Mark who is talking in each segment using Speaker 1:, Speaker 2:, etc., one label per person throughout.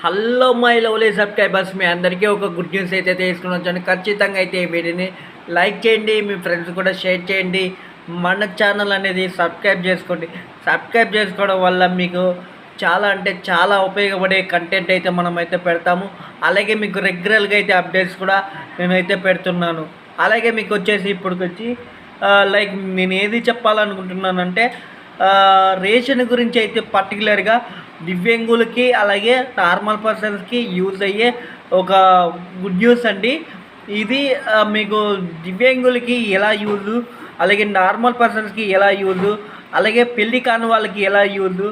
Speaker 1: Hello my lovely subscribers మీ అందరికీ ఒక గుడ్ న్యూస్ అయితే తీసుకుని వచ్చాను. ఖచ్చితంగా అయితే ఈ వీడియోని లైక్ చేయండి మీ ఫ్రెండ్స్ కూడా షేర్ చేయండి. మన ఛానల్ అనేది సబ్స్క్రైబ్ చేసుకోండి. సబ్స్క్రైబ్ చేసుకోవడం వల్ల మీకు చాలా అంటే చాలా ఉపయోగపడే కంటెంట్ అయితే మనం అయితే పెడతాము. అలాగే మీకు రెగ్యులర్గా అయితే అప్డేట్స్ కూడా నేనైతే పెడుతున్నాను. అలాగే మీకు వచ్చేసి ఇప్పుడు వచ్చి లైక్ నేను ఏది చెప్పాలనుకుంటున్నానంటే రేషన్ గురించి అయితే పర్టికులర్గా దివ్యంగులకి అలాగే నార్మల్ పర్సన్స్కి యూజ్ అయ్యే ఒక గుడ్ న్యూస్ అండి. ఇది మీకు దివ్యాంగులకి ఎలా యూజ్ అలాగే నార్మల్ పర్సన్స్కి ఎలా యూజ్ అలాగే పెళ్ళి కాని వాళ్ళకి ఎలా యూజ్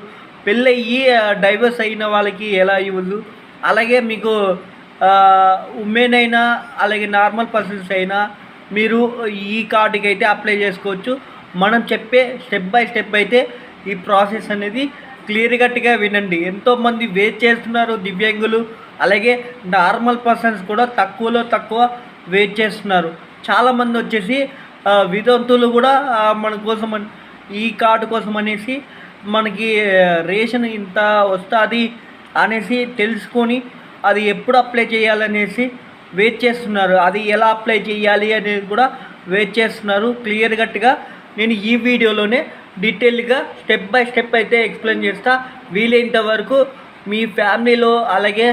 Speaker 1: పెళ్ళి అయ్యి డైవర్స్ అయిన వాళ్ళకి ఎలా యూజ్ అలాగే మీకు ఉమెన్ అయినా అలాగే నార్మల్ పర్సన్స్ అయినా మీరు ఈ కార్డుకి అయితే అప్లై చేసుకోవచ్చు. మనం చెప్పే స్టెప్ బై స్టెప్ అయితే ఈ ప్రాసెస్ అనేది క్లియర్ కట్గా వినండి. ఎంతోమంది వెయిట్ చేస్తున్నారు దివ్యాంగులు అలాగే నార్మల్ పర్సన్స్ కూడా తక్కువలో తక్కువ వెయిట్ చేస్తున్నారు. చాలామంది వచ్చేసి ఆ, కూడా మన కోసం ఈ కార్డు కోసం అనేసి మనకి రేషన్ ఇంత వస్తుంది అనేసి తెలుసుకొని అది ఎప్పుడు అప్లై చేయాలనేసి వెయిట్ చేస్తున్నారు. అది ఎలా అప్లై చేయాలి అనేది కూడా వెయిట్ చేస్తున్నారు. క్లియర్ కట్గా నేను ఈ వీడియోలోనే డీటెయిల్గా స్టెప్ బై స్టెప్ అయితే ఎక్స్ప్లెయిన్ చేస్తా. వీలైనంత వరకు మీ ఫ్యామిలీలో అలాగే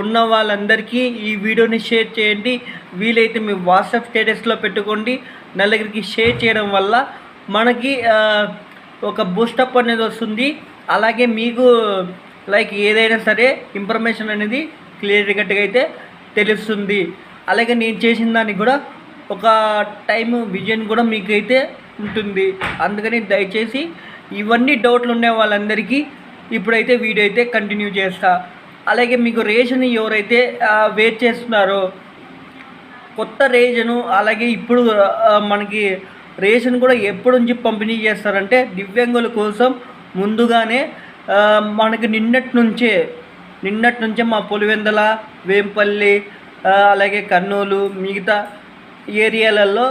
Speaker 1: ఉన్న వాళ్ళందరికీ ఈ వీడియోని షేర్ చేయండి. వీలైతే మీ వాట్సాప్ స్టేటస్లో పెట్టుకోండి. నలుగురికి షేర్ చేయడం వల్ల మనకి ఒక బూస్టప్ అనేది వస్తుంది. అలాగే మీకు లైక్ ఏదైనా సరే ఇన్ఫర్మేషన్ అనేది క్లియర్ కట్గా అయితే తెలుస్తుంది. అలాగే నేను చేసిన దానికి కూడా ఒక టైం విజన్ కూడా మీకైతే ఉంటుంది. అందుకని దయచేసి ఇవన్నీ డౌట్లు ఉన్న వాళ్ళందరికీ ఇప్పుడైతే వీడియో అయితే కంటిన్యూ చేస్తా. అలాగే మీకు రేషన్ ఎవరైతే వెయిట్ చేస్తున్నారో కొత్త రేషను అలాగే ఇప్పుడు మనకి రేషన్ కూడా ఎప్పటి నుంచి పంపిణీ చేస్తారంటే దివ్యాంగుల కోసం ముందుగానే మనకి నిన్నటి నుంచే నిన్నటి నుంచే మా పులివెందల వేంపల్లి అలాగే కర్నూలు మిగతా ఏరియాలలో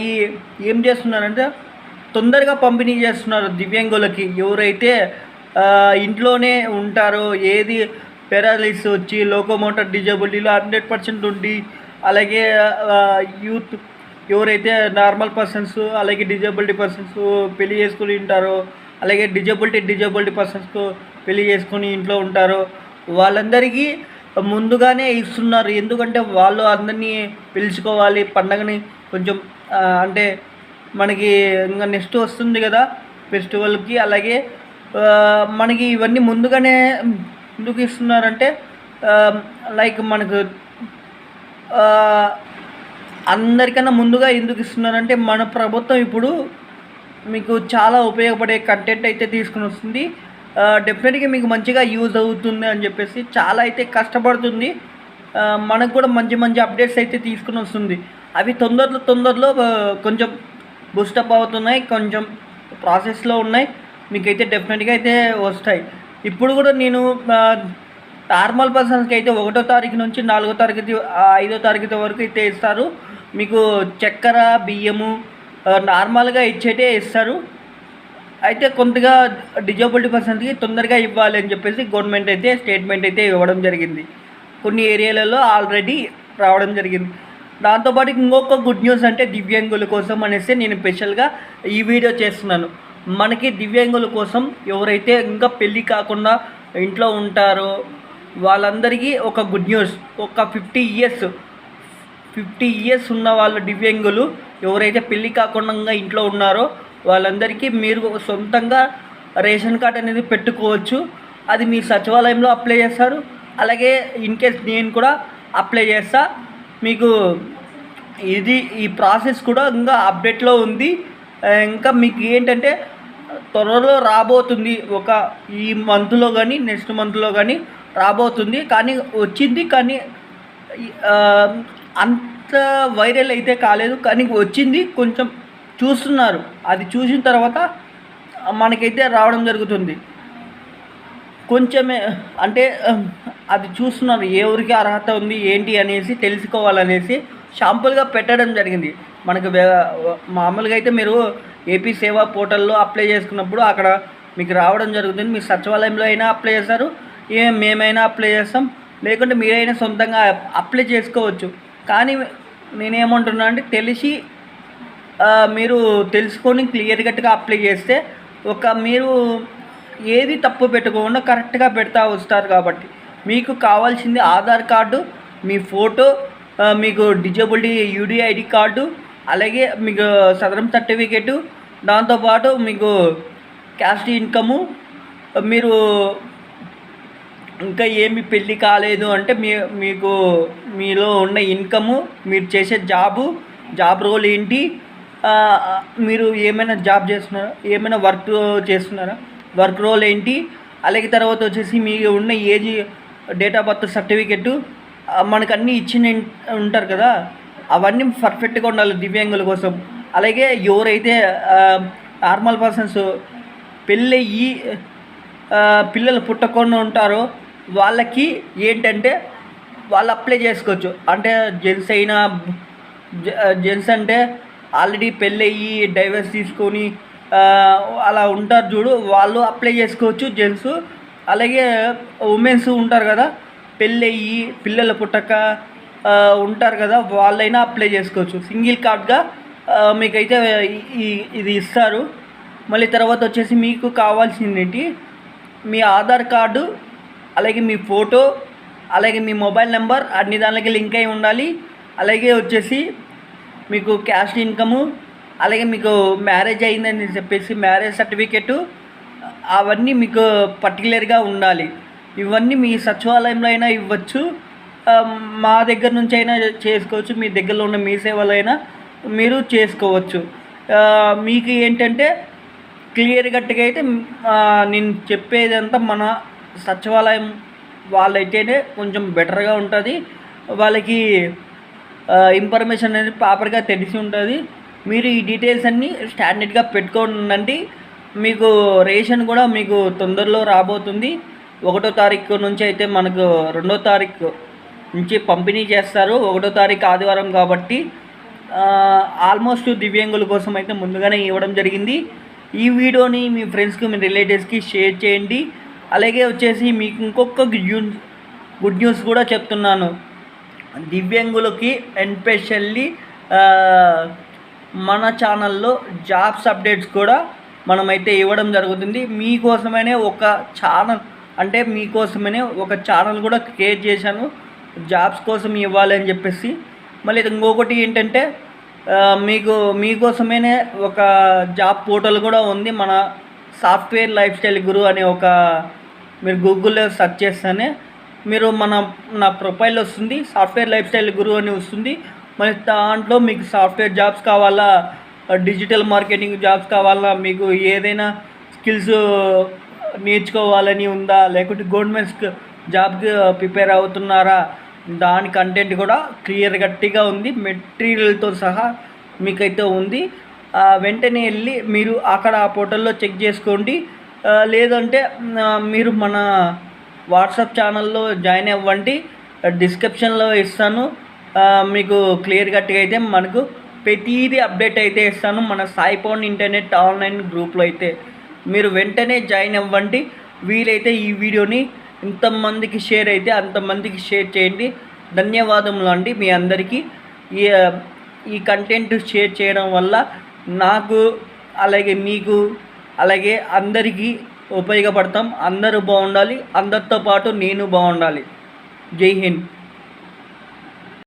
Speaker 1: ఈ ఏం చేస్తున్నారంటే తొందరగా పంపిణీ చేస్తున్నారు దివ్యాంగులకి. ఎవరైతే ఇంట్లోనే ఉంటారో ఏది పెరాలిస్ వచ్చి లోకోమోటర్ డిజబిలిటీలో హండ్రెడ్ పర్సెంట్ ఉండి అలాగే యూత్ ఎవరైతే నార్మల్ పర్సన్స్ అలాగే డిజబిలిటీ పర్సన్స్ పెళ్ళి చేసుకుని ఉంటారో అలాగే డిజబిలిటీ డిజబిలిటీ పర్సన్స్కు పెళ్ళి చేసుకుని ఇంట్లో ఉంటారో వాళ్ళందరికీ ముందుగానే ఇస్తున్నారు. ఎందుకంటే వాళ్ళు అందరినీ పిలుచుకోవాలి. పండగని కొంచెం అంటే మనకి ఇంకా నెక్స్ట్ వస్తుంది కదా ఫెస్టివల్కి. అలాగే మనకి ఇవన్నీ ముందుగానే ఎందుకు ఇస్తున్నారంటే లైక్ మనకు అందరికన్నా ముందుగా ఎందుకు ఇస్తున్నారంటే మన ప్రభుత్వం ఇప్పుడు మీకు చాలా ఉపయోగపడే కంటెంట్ అయితే తీసుకుని వస్తుంది. డెఫినెట్గా మీకు మంచిగా యూజ్ అవుతుంది అని చెప్పేసి చాలా అయితే కష్టపడుతుంది. మనకు కూడా మంచి మంచి అప్డేట్స్ అయితే తీసుకుని వస్తుంది. అవి తొందరలో తొందరలో కొంచెం బూస్టప్ అవుతున్నాయి కొంచెం ప్రాసెస్లో ఉన్నాయి. మీకైతే డెఫినెట్గా అయితే వస్తాయి. ఇప్పుడు కూడా నేను నార్మల్ పర్సన్స్కి అయితే ఒకటో తారీఖు నుంచి నాలుగో తారీఖు ఐదో తారీఖు వరకు అయితే ఇస్తారు. మీకు చక్కెర బియ్యము నార్మల్గా ఇచ్చేటే ఇస్తారు. అయితే కొంతగా డిజబిలిటీ పర్సన్స్కి తొందరగా ఇవ్వాలి అని చెప్పేసి గవర్నమెంట్ అయితే స్టేట్మెంట్ అయితే ఇవ్వడం జరిగింది. కొన్ని ఏరియాలలో ఆల్రెడీ రావడం జరిగింది. దాంతోపాటు ఇంకొక గుడ్ న్యూస్ అంటే దివ్యాంగుల కోసం అనేసి నేను స్పెషల్గా ఈ వీడియో చేస్తున్నాను. మనకి దివ్యాంగుల కోసం ఎవరైతే ఇంకా పెళ్ళి కాకుండా ఇంట్లో ఉంటారో వాళ్ళందరికీ ఒక గుడ్ న్యూస్. ఒక ఫిఫ్టీ ఇయర్స్ ఫిఫ్టీ ఇయర్స్ ఉన్న వాళ్ళ దివ్యాంగులు ఎవరైతే పెళ్ళి కాకుండా ఇంట్లో ఉన్నారో వాళ్ళందరికీ మీరు సొంతంగా రేషన్ కార్డ్ అనేది పెట్టుకోవచ్చు. అది మీ సచివాలయంలో అప్లై చేస్తారు. అలాగే ఇన్ కేస్ నేను కూడా అప్లై చేస్తా. మీకు ఇది ఈ ప్రాసెస్ కూడా ఇంకా అప్డేట్లో ఉంది. ఇంకా మీకు ఏంటంటే త్వరలో రాబోతుంది. ఒక ఈ మంత్లో కానీ నెక్స్ట్ మంత్లో కానీ రాబోతుంది. కానీ వచ్చింది కానీ అంత వైరల్ అయితే కాలేదు. కానీ వచ్చింది కొంచెం చూస్తున్నారు. అది చూసిన తర్వాత మనకైతే రావడం జరుగుతుంది. కొంచెమే అంటే అది చూస్తున్నారు. ఎవరికి అర్హత ఉంది ఏంటి అనేసి తెలుసుకోవాలనేసి షాంపుల్గా పెట్టడం జరిగింది. మనకు మామూలుగా అయితే మీరు ఏపీ సేవా పోర్టల్లో అప్లై చేసుకున్నప్పుడు అక్కడ మీకు రావడం జరుగుతుంది. మీ సచివాలయంలో అయినా అప్లై చేస్తారు. ఏ మేమైనా అప్లై చేస్తాం. లేకుంటే మీరైనా సొంతంగా అప్లై చేసుకోవచ్చు. కానీ నేనేమంటున్నా అంటే తెలిసి మీరు తెలుసుకొని క్లియర్ కట్గా అప్లై చేస్తే ఒక మీరు ఏది తప్పు పెట్టుకోకుండా కరెక్ట్గా పెడతా వస్తారు కాబట్టి. మీకు కావాల్సింది ఆధార్ కార్డు మీ ఫోటో మీకు డిజబిలిటీ యూడి ఐడి కార్డు అలాగే మీకు సదరం సర్టిఫికేటు దాంతోపాటు మీకు క్యాస్ట్ ఇన్కము మీరు ఇంకా ఏమి పెళ్ళి కాలేదు అంటే మీ మీకు మీలో ఉన్న ఇన్కము మీరు చేసే జాబు జాబ్ రోల్ ఏంటి మీరు ఏమైనా జాబ్ చేస్తున్నారా? ఏమైనా వర్క్ చేస్తున్నారా? వర్క్ రోల్ ఏంటి? అలాగే తర్వాత వచ్చేసి మీకు ఉన్న age date of birth certificate మనకు అన్నీ ఇచ్చిన ఉంటారు కదా? అవన్నీ పర్ఫెక్ట్గా ఉండాలి దివ్యాంగుల కోసం. అలాగే ఎవరైతే నార్మల్ పర్సన్స్ పెళ్ళయ్యి పిల్లలు పుట్టకుండా ఉంటారో వాళ్ళకి ఏంటంటే వాళ్ళు అప్లై చేసుకోవచ్చు. అంటే జెంట్స్ అయినా జెంట్స్ అంటే ఆల్రెడీ పెళ్ళయ్యి డైవర్స్ తీసుకొని అలా ఉంటారు చూడు వాళ్ళు అప్లై చేసుకోవచ్చు జెంట్స్. అలాగే ఉమెన్స్ ఉంటారు కదా పెళ్ళయ్యి పిల్లలు పుట్టక ఉంటారు కదా వాళ్ళైనా అప్లై చేసుకోవచ్చు. సింగిల్ కార్డ్గా మీకైతే ఇది ఇస్తారు. మళ్ళీ తర్వాత వచ్చేసి మీకు కావాల్సింది ఏంటి మీ ఆధార్ కార్డు అలాగే మీ ఫోటో అలాగే మీ మొబైల్ నెంబర్ అన్ని దానికి లింక్ అయి ఉండాలి. అలాగే వచ్చేసి మీకు క్యాష్ ఇన్కము అలాగే మీకు మ్యారేజ్ అయిందని చెప్పేసి మ్యారేజ్ సర్టిఫికెట్ అవన్నీ మీకు పర్టికులర్గా ఉండాలి. ఇవన్నీ మీ సచివాలయంలో అయినా ఇవ్వచ్చు. మా దగ్గర నుంచి అయినా చేసుకోవచ్చు. మీ దగ్గరలో ఉన్న మీ సేవలో అయినా మీరు చేసుకోవచ్చు. మీకు ఏంటంటే క్లియర్ కట్గా అయితే నేను చెప్పేదంతా మన సచివాలయం వాళ్ళైతేనే కొంచెం బెటర్గా ఉంటుంది. వాళ్ళకి ఇన్ఫర్మేషన్ అనేది ప్రాపర్గా తెలిసి ఉంటుంది. మీరు ఈ డీటెయిల్స్ అన్నీ స్టాండర్డ్గా పెట్టుకోండి మీకు రేషన్ కూడా మీకు తొందరలో రాబోతుంది. ఒకటో తారీఖు నుంచి అయితే మనకు రెండో తారీఖు నుంచి పంపిణీ చేస్తారు. ఒకటో తారీఖు ఆదివారం కాబట్టి ఆల్మోస్ట్ దివ్యాంగుల కోసం అయితే ముందుగానే ఇవ్వడం జరిగింది. ఈ వీడియోని మీ ఫ్రెండ్స్కి మీ రిలేటివ్స్కి షేర్ చేయండి. అలాగే వచ్చేసి మీకు ఇంకొక గుడ్ గుడ్ న్యూస్ కూడా చెప్తున్నాను. దివ్యాంగులకి ఎస్పెషల్లీ మన ఛానల్లో జాబ్స్ అప్డేట్స్ కూడా మనమైతే ఇవ్వడం జరుగుతుంది. మీకోసమనే ఒక ఛానల్ అంటే మీకోసమనే ఒక ఛానల్ కూడా క్రియేట్ చేశాను. జాబ్స్ కోసం ఇవ్వాలి అని చెప్పేసి. మళ్ళీ ఇంకొకటి ఏంటంటే మీకు మీకోసమేనే ఒక జాబ్ పోర్టల్ కూడా ఉంది. మన సాఫ్ట్వేర్ లైఫ్ స్టైల్ గురు అనే ఒక మీరు గూగుల్లో సెర్చ్ చేస్తేనే మీరు మన నా ప్రొఫైల్ వస్తుంది సాఫ్ట్వేర్ లైఫ్ స్టైల్ గురువు అని వస్తుంది. మరి దాంట్లో మీకు సాఫ్ట్వేర్ జాబ్స్ కావాలా డిజిటల్ మార్కెటింగ్ జాబ్స్ కావాలా మీకు ఏదైనా స్కిల్స్ నేర్చుకోవాలని ఉందా? లేకుంటే గవర్నమెంట్ జాబ్కి ప్రిపేర్ అవుతున్నారా? దాని కంటెంట్ కూడా క్లియర్ గట్టిగా ఉంది మెటీరియల్తో సహా మీకైతే ఉంది. వెంటనే వెళ్ళి మీరు అక్కడ ఆ పోర్టల్లో చెక్ చేసుకోండి. లేదంటే మీరు మన వాట్సాప్ ఛానల్లో జాయిన్ అవ్వండి. డిస్క్రిప్షన్లో ఇస్తాను. మీకు క్లియర్ కట్గా అయితే మనకు ప్రతిదీ అప్డేట్ అయితే ఇస్తాను. మన సాయిపోన్ ఇంటర్నెట్ ఆన్లైన్ గ్రూప్లో అయితే మీరు వెంటనే జాయిన్ అవ్వండి. వీలైతే ఈ వీడియోని ఇంతమందికి షేర్ అయితే అంతమందికి షేర్ చేయండి. ధన్యవాదములు అండి మీ అందరికీ. ఈ ఈ కంటెంట్ షేర్ చేయడం వల్ల నాకు అలాగే మీకు అలాగే అందరికీ ఉపయోగపడతాం. అందరూ బాగుండాలి. అందరితో పాటు నేను బాగుండాలి. జై హింద్.